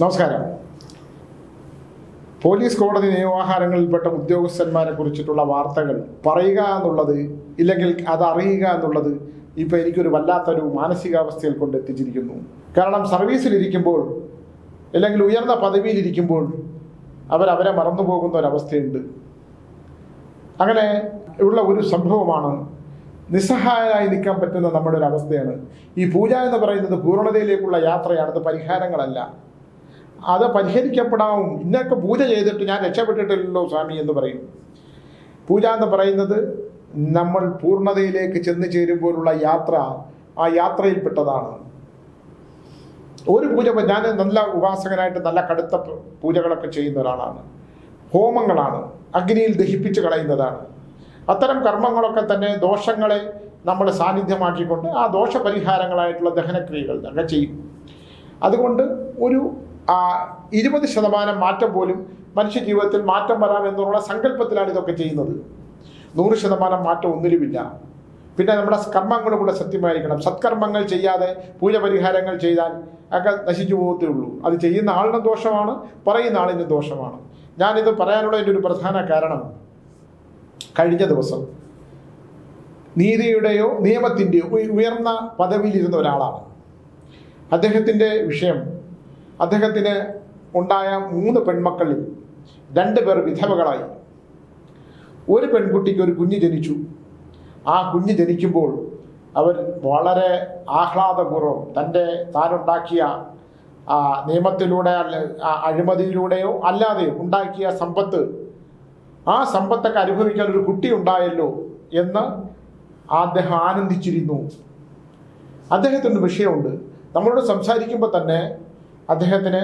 നമസ്കാരം. പോലീസ് കോടതി നിയമവാഹാരങ്ങളിൽപ്പെട്ട ഉദ്യോഗസ്ഥന്മാരെ കുറിച്ചിട്ടുള്ള വാർത്തകൾ പറയുക എന്നുള്ളത് ഇല്ലെങ്കിൽ അത് അറിയുക എന്നുള്ളത് ഇപ്പോൾ എനിക്കൊരു വല്ലാത്തൊരു മാനസികാവസ്ഥയിൽ കൊണ്ട് എത്തിച്ചിരിക്കുന്നു. കാരണം സർവീസിലിരിക്കുമ്പോൾ അല്ലെങ്കിൽ ഉയർന്ന പദവിയിലിരിക്കുമ്പോൾ അവരവരെ മറന്നു പോകുന്ന ഒരവസ്ഥയുണ്ട് അങ്ങനെ ഉള്ള ഒരു സംഭവമാണ് നിസ്സഹായരായി നിൽക്കാൻ പറ്റുന്ന നമ്മുടെ ഒരു അവസ്ഥയാണ്. ഈ പൂജ എന്ന് പറയുന്നത് പൂർണതയിലേക്കുള്ള യാത്രയാണ് അത് പരിഹാരങ്ങളല്ല. അത് പരിഹരിക്കപ്പെടാവും. ഇന്നൊക്കെ പൂജ ചെയ്തിട്ട് ഞാൻ രക്ഷപ്പെട്ടിട്ടില്ലല്ലോ സ്വാമി എന്ന് പറയും. പൂജ എന്ന് പറയുന്നത് നമ്മൾ പൂർണതയിലേക്ക് ചെന്ന് ചേരുമ്പോഴുള്ള യാത്ര ആ യാത്രയിൽപ്പെട്ടതാണ് ഒരു പൂജ ഞാൻ നല്ല ഉപാസകനായിട്ട് നല്ല കടുത്ത പൂജകളൊക്കെ ചെയ്യുന്ന ഒരാളാണ്. ഹോമങ്ങളാണ്. അഗ്നിയിൽ ദഹിപ്പിച്ച് കളയുന്നതാണ്. അത്തരം കർമ്മങ്ങളൊക്കെ തന്നെ ദോഷങ്ങളെ നമ്മൾ സാന്നിധ്യമാക്കിക്കൊണ്ട് ആ ദോഷപരിഹാരങ്ങളായിട്ടുള്ള ദഹനക്രിയകൾ ഒക്കെ ചെയ്യും. അതുകൊണ്ട് ഒരു ഇരുപത് ശതമാനം മാറ്റം പോലും മനുഷ്യ ജീവിതത്തിൽ മാറ്റം വരാം എന്നുള്ള സങ്കല്പത്തിലാണ് ഇതൊക്കെ ചെയ്യുന്നത്. നൂറ് ശതമാനം മാറ്റം ഒന്നിലുമില്ല. പിന്നെ നമ്മുടെ കർമ്മങ്ങളും കൂടെ സത്യമായിരിക്കണം. സത്കർമ്മങ്ങൾ ചെയ്യാതെ പൂജ പരിഹാരങ്ങൾ ചെയ്താൽ ഒക്കെ നശിച്ചു പോകത്തേ ഉള്ളൂ. അത് ചെയ്യുന്ന ആളിനും ദോഷമാണ് പറയുന്ന ആളിനും ദോഷമാണ്. ഞാനിത് പറയാനുള്ള എന്റെ ഒരു പ്രധാന കാരണം കഴിഞ്ഞ ദിവസം നീതിയുടെയോ നിയമത്തിന്റെയോ ഉയർന്ന പദവിയിലിരുന്ന ഒരാളാണ്. അദ്ദേഹത്തിന്റെ വിഷയം അദ്ദേഹത്തിന് ഉണ്ടായ മൂന്ന് പെൺമക്കളിൽ രണ്ട് പേർ വിധവകളായി. ഒരു പെൺകുട്ടിക്ക് ഒരു കുഞ്ഞ് ജനിച്ചു. ആ കുഞ്ഞ് ജനിക്കുമ്പോൾ അവർ വളരെ ആഹ്ലാദപൂർവം തന്റെ താനുണ്ടാക്കിയ നിയമത്തിലൂടെ അല്ല അഴിമതിയിലൂടെയോ അല്ലാതെയോ ഉണ്ടാക്കിയ സമ്പത്ത് ആ സമ്പത്തൊക്കെ അനുഭവിക്കാൻ ഒരു കുട്ടി ഉണ്ടായല്ലോ എന്ന് അദ്ദേഹം ആനന്ദിച്ചിരുന്നു. അദ്ദേഹത്തിനൊരു വിഷയമുണ്ട്. നമ്മളോട് സംസാരിക്കുമ്പോൾ തന്നെ അദ്ദേഹത്തിന്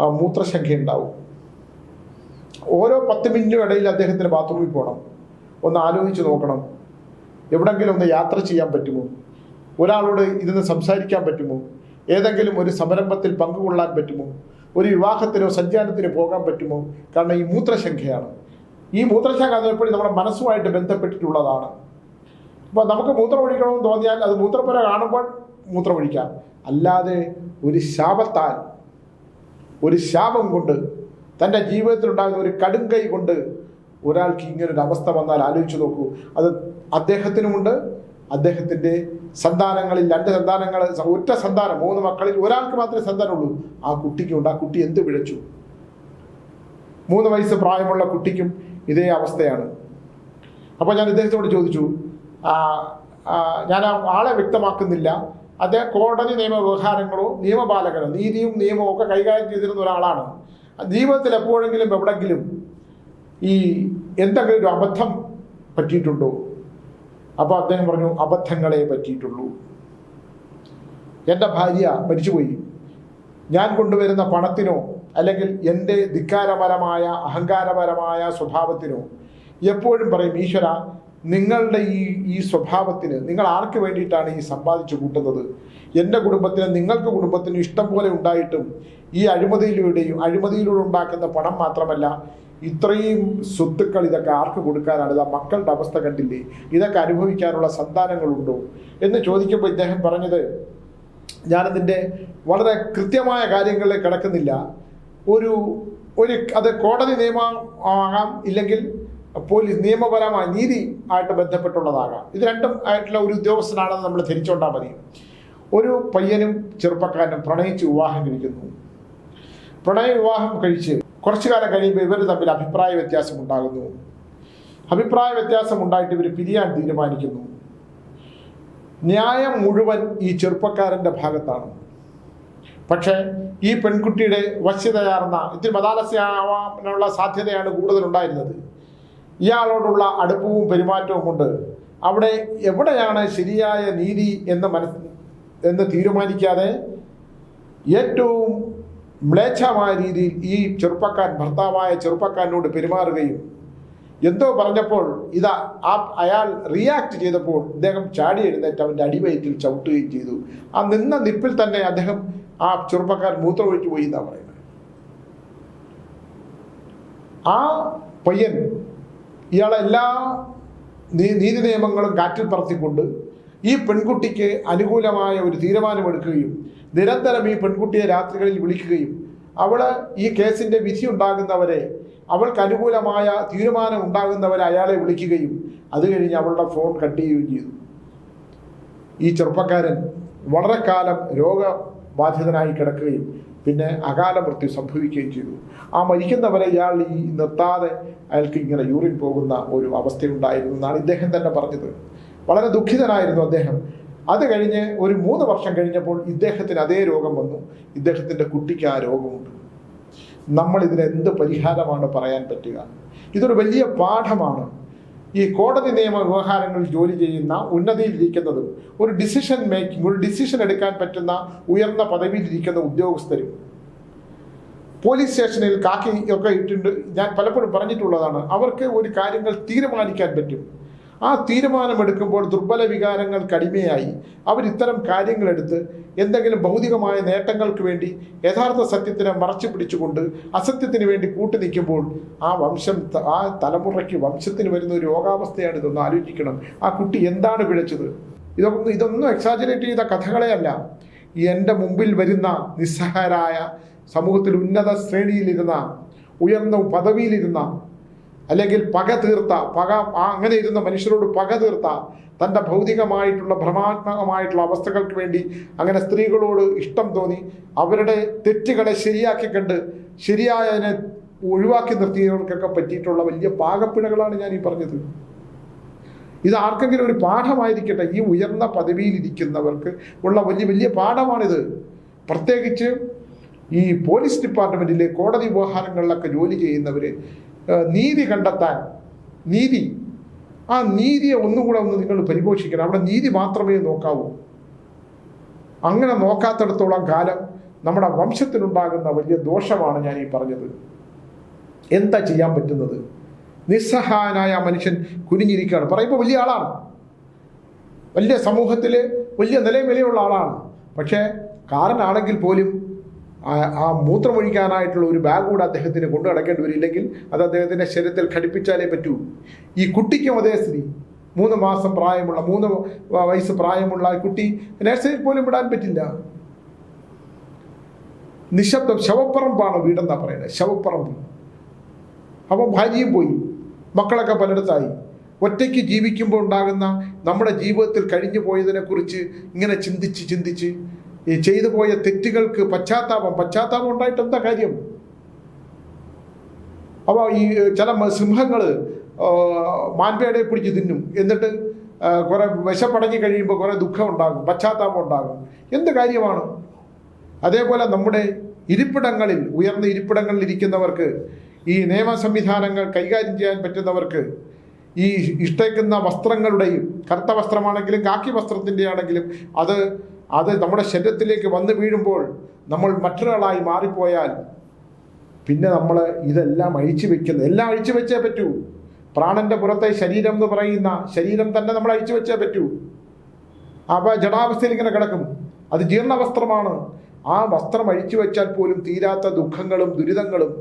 മൂത്രശങ്ക ഉണ്ടാവും. ഓരോ പത്ത് മിനിറ്റിനും ഇടയിൽ അദ്ദേഹത്തിന് ബാത്റൂമിൽ പോകണം. ഒന്ന് ആലോചിച്ച് നോക്കണം. എവിടെങ്കിലും ഒന്ന് യാത്ര ചെയ്യാൻ പറ്റുമോ? ഒരാളോട് ഇരുന്ന് സംസാരിക്കാൻ പറ്റുമോ? ഏതെങ്കിലും ഒരു സംരംഭത്തിൽ പങ്കുകൊള്ളാൻ പറ്റുമോ? ഒരു വിവാഹത്തിനോ സഞ്ചാരത്തിനോ പോകാൻ പറ്റുമോ? കാരണം ഈ മൂത്രശങ്കയാണ് ഈ മൂത്രശങ്ക എപ്പോഴും നമ്മുടെ മനസ്സുമായിട്ട് ബന്ധപ്പെട്ടിട്ടുള്ളതാണ്. അപ്പോൾ നമുക്ക് മൂത്രം ഒഴിക്കണമെന്ന് തോന്നിയാൽ അത് മൂത്രപ്പുര കാണുമ്പോൾ മൂത്രമൊഴിക്കാം. അല്ലാതെ ഒരു ശാപത്താൽ ഒരു ശാപം കൊണ്ട് തന്റെ ജീവിതത്തിലുണ്ടാകുന്ന ഒരു കടുങ്കൈ കൊണ്ട് ഒരാൾക്ക് ഇങ്ങനൊരു അവസ്ഥ വന്നാൽ ആലോചിച്ച് നോക്കൂ. അത് അദ്ദേഹത്തിനുമുണ്ട്. അദ്ദേഹത്തിന്റെ സന്താനങ്ങളിൽ രണ്ട് സന്താനങ്ങൾ ഒറ്റ സന്താനം മൂന്ന് മക്കളിൽ ഒരാൾക്ക് മാത്രമേ സന്താനമുള്ളൂ. ആ കുട്ടിക്കുണ്ട്. ആ കുട്ടി എന്ത് പിഴച്ചു? മൂന്ന് വയസ്സ് പ്രായമുള്ള കുട്ടിക്കും ഇതേ അവസ്ഥയാണ്. അപ്പോൾ ഞാൻ ഇദ്ദേഹത്തോട് ചോദിച്ചു ഞാൻ ആളെ വ്യക്തമാക്കുന്നില്ല. അദ്ദേഹം കോടതി നിയമ വ്യവഹാരങ്ങളോ നിയമപാലകനോ നീതിയും നിയമവും ഒക്കെ കൈകാര്യം ചെയ്തിരുന്ന ഒരാളാണ്. ജീവിതത്തിൽ എപ്പോഴെങ്കിലും എവിടെങ്കിലും ഈ എന്തെങ്കിലും ഒരു അബദ്ധം പറ്റിയിട്ടുണ്ടോ? അപ്പോൾ അദ്ദേഹം പറഞ്ഞു അബദ്ധങ്ങളെ പറ്റിയിട്ടുള്ളൂ. എന്റെ ഭാര്യ മരിച്ചുപോയി. ഞാൻ കൊണ്ടുവരുന്ന പണത്തിനോ അല്ലെങ്കിൽ എന്റെ ധിക്കാരപരമായ അഹങ്കാരപരമായ സ്വഭാവത്തിനോ എപ്പോഴും പറയും ഈശ്വര നിങ്ങളുടെ ഈ ഈ സ്വഭാവത്തിന് നിങ്ങൾ ആർക്ക് വേണ്ടിയിട്ടാണ് ഈ സമ്പാദിച്ചു കൂട്ടുന്നത്? എന്റെ കുടുംബത്തിന് നിങ്ങൾക്ക് കുടുംബത്തിന് ഇഷ്ടം പോലെ ഉണ്ടായിട്ടും ഈ അഴിമതിയിലൂടെയും അഴിമതിയിലൂടെ ഉണ്ടാക്കുന്ന പണം മാത്രമല്ല ഇത്രയും സ്വത്തുക്കൾ ഇതൊക്കെ ആർക്ക് കൊടുക്കാനാണ്? ഇതാ മക്കളുടെ അവസ്ഥ കണ്ടില്ലേ? ഇതൊക്കെ അനുഭവിക്കാനുള്ള സന്താനങ്ങളുണ്ടോ? എന്ന് ചോദിക്കുമ്പോൾ ഇദ്ദേഹം പറഞ്ഞത് ഞാനതിന്റെ വളരെ കൃത്യമായ കാര്യങ്ങളിൽ കിടക്കുന്നില്ല. ഒരു ഒരു അത് കോടതി നിയമം ആകാം ഇല്ലെങ്കിൽ പോലീസ് നിയമപരമായ നീതി ആയിട്ട് ബന്ധപ്പെട്ടുള്ളതാകാം. ഇത് രണ്ടും ആയിട്ടുള്ള ഒരു ഉദ്യോഗസ്ഥനാണെന്ന് നമ്മൾ ധരിച്ചുകൊണ്ടാൽ മതി. ഒരു പയ്യനും ചെറുപ്പക്കാരനും പ്രണയിച്ച് വിവാഹം കഴിക്കുന്നു. പ്രണയ വിവാഹം കഴിച്ച് കുറച്ചു കാലം കഴിയുമ്പോൾ ഇവർ തമ്മിൽ അഭിപ്രായ വ്യത്യാസം ഉണ്ടാകുന്നു. അഭിപ്രായ വ്യത്യാസം ഉണ്ടായിട്ട് ഇവർ പിരിയാൻ തീരുമാനിക്കുന്നു. ന്യായം മുഴുവൻ ഈ ചെറുപ്പക്കാരന്റെ ഭാഗത്താണ്. പക്ഷേ ഈ പെൺകുട്ടിയുടെ വശ്യതയാർന്ന ഇത്തിരി മതാലസ്യമാവാനുള്ള സാധ്യതയാണ് കൂടുതലുണ്ടായിരുന്നത്. ഇയാളോടുള്ള അടുപ്പവും പെരുമാറ്റവും കൊണ്ട് അവിടെ എവിടെയാണ് ശരിയായ നീതി എന്ന് മനസ് എന്ന് തീരുമാനിക്കാതെ ഏറ്റവും മ്ലേച്ഛമായ രീതിയിൽ ഈ ചെറുപ്പക്കാരൻ ഭർത്താവായ ചെറുപ്പക്കാരനോട് പെരുമാറുകയും എന്തോ പറഞ്ഞപ്പോൾ ഇതാ ആ അയാൾ റിയാക്ട് ചെയ്തപ്പോൾ അദ്ദേഹം ചാടി എഴുന്നേറ്റ് അവന്റെ അടിവയറ്റിൽ ചവിട്ടുകയും ചെയ്തു. ആ നിന്ന നിപ്പിൽ തന്നെ അദ്ദേഹം ആ ചെറുപ്പക്കാരൻ മൂത്രമൊഴിച്ചു പോയി എന്നാണ് പറയുന്നത്. ആ പയ്യൻ ഇയാളെ എല്ലാ നീ- നീതി നിയമങ്ങളും കാറ്റിൽ പറത്തിക്കൊണ്ട് ഈ പെൺകുട്ടിക്ക് അനുകൂലമായ ഒരു തീരുമാനമെടുക്കുകയും നിരന്തരം ഈ പെൺകുട്ടിയെ രാത്രികളിൽ വിളിക്കുകയും അവൾ ഈ കേസിന്റെ വിധി ഉണ്ടാകുന്നവരെ അവൾക്ക് അനുകൂലമായ തീരുമാനം ഉണ്ടാകുന്നവരെ അയാളെ വിളിക്കുകയും അത് കഴിഞ്ഞ് അവളുടെ ഫോൺ കട്ട് ചെയ്യുകയും ചെയ്തു. ഈ ചെറുപ്പക്കാരൻ വളരെ കാലം രോഗബാധിതനായി കിടക്കുകയും പിന്നെ അകാല മൃത്യു സംഭവിക്കുകയും ചെയ്തു. ആ മരിക്കുന്നവരെ ഇയാൾ ഈ നിർത്താതെ അയാൾക്ക് ഇങ്ങനെ യൂറിൻ പോകുന്ന ഒരു അവസ്ഥയുണ്ടായിരുന്നു എന്നാണ് ഇദ്ദേഹം തന്നെ പറഞ്ഞത്. വളരെ ദുഃഖിതനായിരുന്നു അദ്ദേഹം. അത് കഴിഞ്ഞ് ഒരു മൂന്ന് വർഷം കഴിഞ്ഞപ്പോൾ ഇദ്ദേഹത്തിന് അതേ രോഗം വന്നു. ഇദ്ദേഹത്തിന്റെ കുട്ടിക്ക് ആ രോഗമുണ്ട് നമ്മൾ ഇതിന് എന്ത് പരിഹാരമാണ് പറയാൻ പറ്റുക? ഇതൊരു വലിയ പാഠമാണ്. ഈ കോടതി നിയമ വ്യവഹാരങ്ങളിൽ ജോലി ചെയ്യുന്ന ഉന്നതിയിലിരിക്കുന്നതും ഒരു ഡിസിഷൻ മേക്കിംഗ് ഒരു ഡിസിഷൻ എടുക്കാൻ പറ്റുന്ന ഉയർന്ന പദവിയിലിരിക്കുന്ന ഉദ്യോഗസ്ഥരും. പോലീസ് സ്റ്റേഷനിൽ കാക്കി ഒക്കെ ഇട്ടിട്ടുണ്ട്. ഞാൻ പലപ്പോഴും പറഞ്ഞിട്ടുള്ളതാണ് അവർക്ക് ഒരു കാര്യങ്ങൾ തീരുമാനിക്കാൻ പറ്റും. ആ തീരുമാനമെടുക്കുമ്പോൾ ദുർബല വികാരങ്ങൾ കടിമയായി. അവർ ഇത്തരം കാര്യങ്ങളെടുത്ത് എന്തെങ്കിലും ഭൗതികമായ നേട്ടങ്ങൾക്ക് വേണ്ടി യഥാർത്ഥ സത്യത്തിനെ മറച്ചു പിടിച്ചുകൊണ്ട് അസത്യത്തിന് വേണ്ടി കൂട്ടു നിൽക്കുമ്പോൾ ആ വംശം ആ തലമുറയ്ക്ക് വംശത്തിന് വരുന്ന ഒരു രോഗാവസ്ഥയാണ് ഇതൊന്ന് ആലോചിക്കണം. ആ കുട്ടി എന്താണ് പിഴച്ചത് ഇതൊന്നും ഇതൊന്നും എക്സാജറേറ്റ് ചെയ്ത കഥകളെയല്ല. ഈ എന്റെ മുമ്പിൽ വരുന്ന നിസ്സഹായരായ സമൂഹത്തിൽ ഉന്നത ശ്രേണിയിലിരുന്ന ഉയർന്ന പദവിയിലിരുന്ന അല്ലെങ്കിൽ പക തീർത്ത പക അങ്ങനെ ഇരുന്ന മനുഷ്യരോട് പക തീർത്ത തന്റെ ഭൗതികമായിട്ടുള്ള ഭ്രമാത്മകമായിട്ടുള്ള അവസ്ഥകൾക്ക് വേണ്ടി അങ്ങനെ സ്ത്രീകളോട് ഇഷ്ടം തോന്നി അവരുടെ തെറ്റുകളെ ശരിയാക്കി കണ്ട് ശരിയായതിനെ ഒഴിവാക്കി നിർത്തിയവർക്കൊക്കെ പറ്റിയിട്ടുള്ള വലിയ പാകപ്പിഴകളാണ് ഞാൻ ഈ പറഞ്ഞത്. ഇത് ആർക്കെങ്കിലും ഒരു പാഠമായിരിക്കട്ടെ ഈ ഉയർന്ന പദവിയിൽ ഇരിക്കുന്നവർക്ക് ഉള്ള വലിയ വലിയ പാഠമാണിത്. പ്രത്യേകിച്ച് ഈ പോലീസ് ഡിപ്പാർട്ട്മെന്റിലെ കോടതി വ്യവഹാരങ്ങളിലൊക്കെ ജോലി ചെയ്യുന്നവർ നീതി കണ്ടെത്താൻ. നീതി. ആ നീതിയെ ഒന്നുകൂടെ ഒന്ന് നിങ്ങൾ പരിപോഷിക്കണം. അവിടെ നീതി മാത്രമേ നോക്കാവൂ. അങ്ങനെ നോക്കാത്തിടത്തോളം കാലം നമ്മുടെ വംശത്തിനുണ്ടാകുന്ന വലിയ ദോഷമാണ് ഞാൻ ഈ പറഞ്ഞത്. എന്താ ചെയ്യാൻ പറ്റുന്നത്? നിസ്സഹായനായ മനുഷ്യൻ കുനിഞ്ഞിരിക്കുകയാണ്. പറയുമ്പോൾ വലിയ ആളാണ്. വലിയ സമൂഹത്തിൽ വലിയ നിലയും വിലയുള്ള ആളാണ്. പക്ഷേ കാരനാണെങ്കിൽ പോലും ആ- മൂത്രമൊഴിക്കാനായിട്ടുള്ള ഒരു ബാഗ് കൂടെ അദ്ദേഹത്തിന് കൊണ്ടു നടക്കേണ്ടി വരില്ലെങ്കിൽ അത് അദ്ദേഹത്തിന്റെ ശരീരത്തിൽ ഘടിപ്പിച്ചാലേ പറ്റൂ. ഈ കുട്ടിക്കും അതേ സ്ഥിതി. മൂന്ന് മാസം പ്രായമുള്ള മൂന്ന് വയസ്സ് പ്രായമുള്ള കുട്ടി നഴ്സറിയിൽ പോലും വിടാൻ പറ്റില്ല. നിശബ്ദം ശവപ്പറമ്പാണ് വീടെന്നാ പറയുന്നത്. ശവപ്പറമ്പ്. അപ്പം ഭാര്യയും പോയി. മക്കളൊക്കെ പലയിടത്തായി. ഒറ്റയ്ക്ക് ജീവിക്കുമ്പോൾ ഉണ്ടാകുന്ന നമ്മുടെ ജീവിതത്തിൽ കഴിഞ്ഞു പോയതിനെക്കുറിച്ച് ഇങ്ങനെ ചിന്തിച്ച് ചിന്തിച്ച് ഈ ചെയ്തു പോയ തെറ്റുകൾക്ക് പശ്ചാത്താപം. പശ്ചാത്താപം ഉണ്ടായിട്ട് എന്താ കാര്യം? അപ്പോൾ ഈ ചില സിംഹങ്ങൾ മാൻപേടെ പിടിച്ച് തിന്നും. എന്നിട്ട് കുറെ വിശപ്പടങ്ങി കഴിയുമ്പോൾ കുറെ ദുഃഖം ഉണ്ടാകും പശ്ചാത്താപം ഉണ്ടാകും. എന്ത് കാര്യമാണ്? അതേപോലെ നമ്മുടെ ഇരിപ്പിടങ്ങളിൽ ഉയർന്ന ഇരിപ്പിടങ്ങളിൽ ഇരിക്കുന്നവർക്ക് ഈ നിയമ സംവിധാനങ്ങൾ കൈകാര്യം ചെയ്യാൻ പറ്റുന്നവർക്ക് ഈ ഇഷ്ടേക്കുന്ന വസ്ത്രങ്ങളുടെയും കറുത്ത വസ്ത്രമാണെങ്കിലും കാക്കി വസ്ത്രത്തിന്റെ ആണെങ്കിലും അത് അത് നമ്മുടെ ശരീരത്തിലേക്ക് വന്നു വീഴുമ്പോൾ നമ്മൾ മറ്റൊരാളായി മാറിപ്പോയാൽ പിന്നെ നമ്മൾ ഇതെല്ലാം അഴിച്ചു വെക്കുന്നത് എല്ലാം അഴിച്ചു വെച്ചേ പറ്റൂ. പ്രാണന്റെ പുറത്തെ ശരീരം എന്ന് പറയുന്ന ശരീരം തന്നെ നമ്മൾ അഴിച്ചു വെച്ചേ പറ്റൂ. അപ്പോൾ ജടാവസ്ഥയിൽ ഇങ്ങനെ കിടക്കും. അത് ജീർണവസ്ത്രമാണ്. ആ വസ്ത്രം അഴിച്ചു വെച്ചാൽ പോലും തീരാത്ത ദുഃഖങ്ങളും ദുരിതങ്ങളും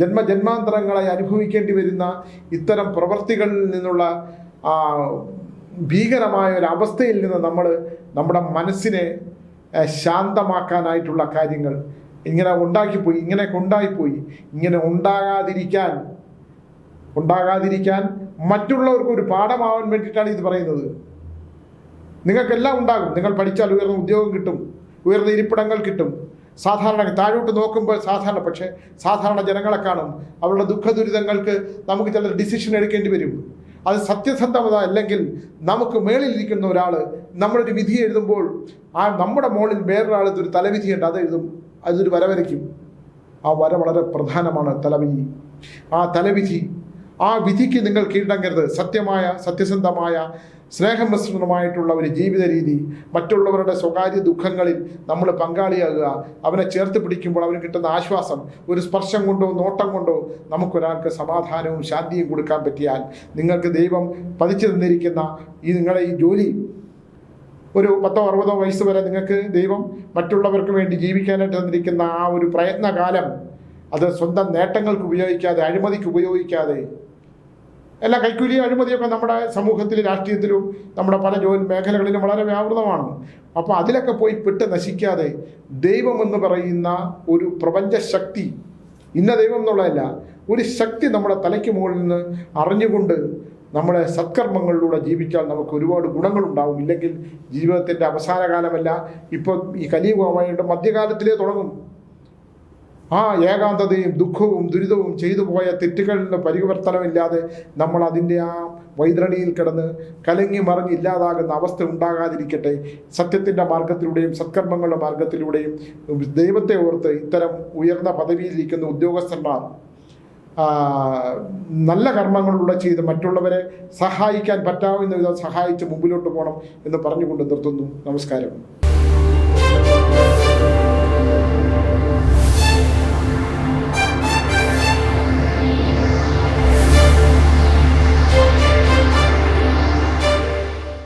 ജന്മജന്മാന്തരങ്ങളായി അനുഭവിക്കേണ്ടി വരുന്ന ഇത്തരം പ്രവൃത്തികളിൽ നിന്നുള്ള ഭീകരമായ ഒരു അവസ്ഥയിൽ നിന്ന് നമ്മൾ നമ്മുടെ മനസ്സിനെ ശാന്തമാക്കാനായിട്ടുള്ള കാര്യങ്ങൾ ഇങ്ങനെ ഉണ്ടാക്കിപ്പോയി ഇങ്ങനെയൊക്കെ ഉണ്ടായിപ്പോയി ഇങ്ങനെ ഉണ്ടാകാതിരിക്കാൻ ഉണ്ടാകാതിരിക്കാൻ മറ്റുള്ളവർക്ക് ഒരു പാഠമാവാൻ വേണ്ടിയിട്ടാണ് ഇത് പറയുന്നത്. നിങ്ങൾക്കെല്ലാം ഉണ്ടാകും. നിങ്ങൾ പഠിച്ചാൽ ഉയർന്ന ഉദ്യോഗം കിട്ടും ഉയർന്ന ഇരിപ്പിടങ്ങൾ കിട്ടും. സാധാരണ താഴോട്ട് നോക്കുമ്പോൾ സാധാരണ പക്ഷേ സാധാരണ ജനങ്ങളെ കാണും. അവരുടെ ദുഃഖ ദുരിതങ്ങൾക്ക് നമുക്ക് ചില ഡിസിഷൻ എടുക്കേണ്ടി വരും. അത് സത്യസന്ധത അല്ലെങ്കിൽ നമുക്ക് മേളിൽ ഇരിക്കുന്ന ഒരാൾ നമ്മളൊരു വിധി എഴുതുമ്പോൾ ആ നമ്മുടെ മുകളിൽ വേറൊരാൾ ഒരു തലവിധിയുണ്ട് അത് എഴുതും. അതൊരു വരവരയ്ക്കും. ആ വര വളരെ പ്രധാനമാണ് തലവിധി. ആ തലവിധി ആ വിധിക്ക് നിങ്ങൾ കീഴടങ്ങരുത്. സത്യമായ സത്യസന്ധമായ സ്നേഹമിശ്രണമായിട്ടുള്ള ഒരു ജീവിത രീതി മറ്റുള്ളവരുടെ സ്വകാര്യ ദുഃഖങ്ങളിൽ നമ്മൾ പങ്കാളിയാകുക. അവനെ ചേർത്ത് പിടിക്കുമ്പോൾ അവന് കിട്ടുന്ന ആശ്വാസം ഒരു സ്പർശം കൊണ്ടോ നോട്ടം കൊണ്ടോ നമുക്കൊരാൾക്ക് സമാധാനവും ശാന്തിയും കൊടുക്കാൻ പറ്റിയാൽ നിങ്ങൾക്ക് ദൈവം പതിച്ചു തന്നിരിക്കുന്ന ഈ നിങ്ങളെ ഈ ജോലി ഒരു പത്തോ അറുപതോ വയസ്സ് വരെ നിങ്ങൾക്ക് ദൈവം മറ്റുള്ളവർക്ക് വേണ്ടി ജീവിക്കാനായിട്ട് തന്നിരിക്കുന്ന ആ ഒരു പ്രയത്നകാലം അത് സ്വന്തം നേട്ടങ്ങൾക്ക് ഉപയോഗിക്കാതെ അഴിമതിക്ക് ഉപയോഗിക്കാതെ എല്ലാ കൈക്കൂലി അഴിമതിയൊക്കെ നമ്മുടെ സമൂഹത്തിൽ രാഷ്ട്രീയത്തിലും നമ്മുടെ പല ജോലി മേഖലകളിലും വളരെ വ്യാപൃതമാണ്. അപ്പോൾ അതിലൊക്കെ പോയി പെട്ട് നശിക്കാതെ ദൈവമെന്ന് പറയുന്ന ഒരു പ്രപഞ്ച ശക്തി ഇന്ന ദൈവം എന്നുള്ളതല്ല ഒരു ശക്തി നമ്മുടെ തലയ്ക്ക് മുകളിൽ നിന്ന് അറിഞ്ഞുകൊണ്ട് നമ്മുടെ സത്കർമ്മങ്ങളിലൂടെ ജീവിച്ചാൽ നമുക്ക് ഒരുപാട് ഗുണങ്ങളുണ്ടാവും ഇല്ലെങ്കിൽ ജീവിതത്തിന്റെ അവസാന കാലമല്ല ഇപ്പോൾ ഈ കലിയുഗമായിട്ട് മധ്യകാലത്തിലേ തുടങ്ങും. ആ ഏകാന്തതയും ദുഃഖവും ദുരിതവും ചെയ്തു പോയ തെറ്റുകളിലെ പരിവർത്തനമില്ലാതെ നമ്മൾ അതിന്റെ ആ വൈതരണിയിൽ കിടന്ന് കലങ്ങി മറിഞ്ഞ് ഇല്ലാതാകുന്ന അവസ്ഥ ഉണ്ടാകാതിരിക്കട്ടെ. സത്യത്തിന്റെ മാർഗത്തിലൂടെയും സത്കർമ്മങ്ങളുടെ മാർഗത്തിലൂടെയും ദൈവത്തെ ഓർത്ത് ഇത്തരം ഉയർന്ന പദവിയിലിരിക്കുന്ന ഉദ്യോഗസ്ഥന്മാർ നല്ല കർമ്മങ്ങളിലൂടെ ചെയ്ത് മറ്റുള്ളവരെ സഹായിക്കാൻ പറ്റാവുന്ന വിധം സഹായിച്ച് മുമ്പിലോട്ട് പോകണം എന്ന് പറഞ്ഞുകൊണ്ട് നിർത്തുന്നു. നമസ്കാരം.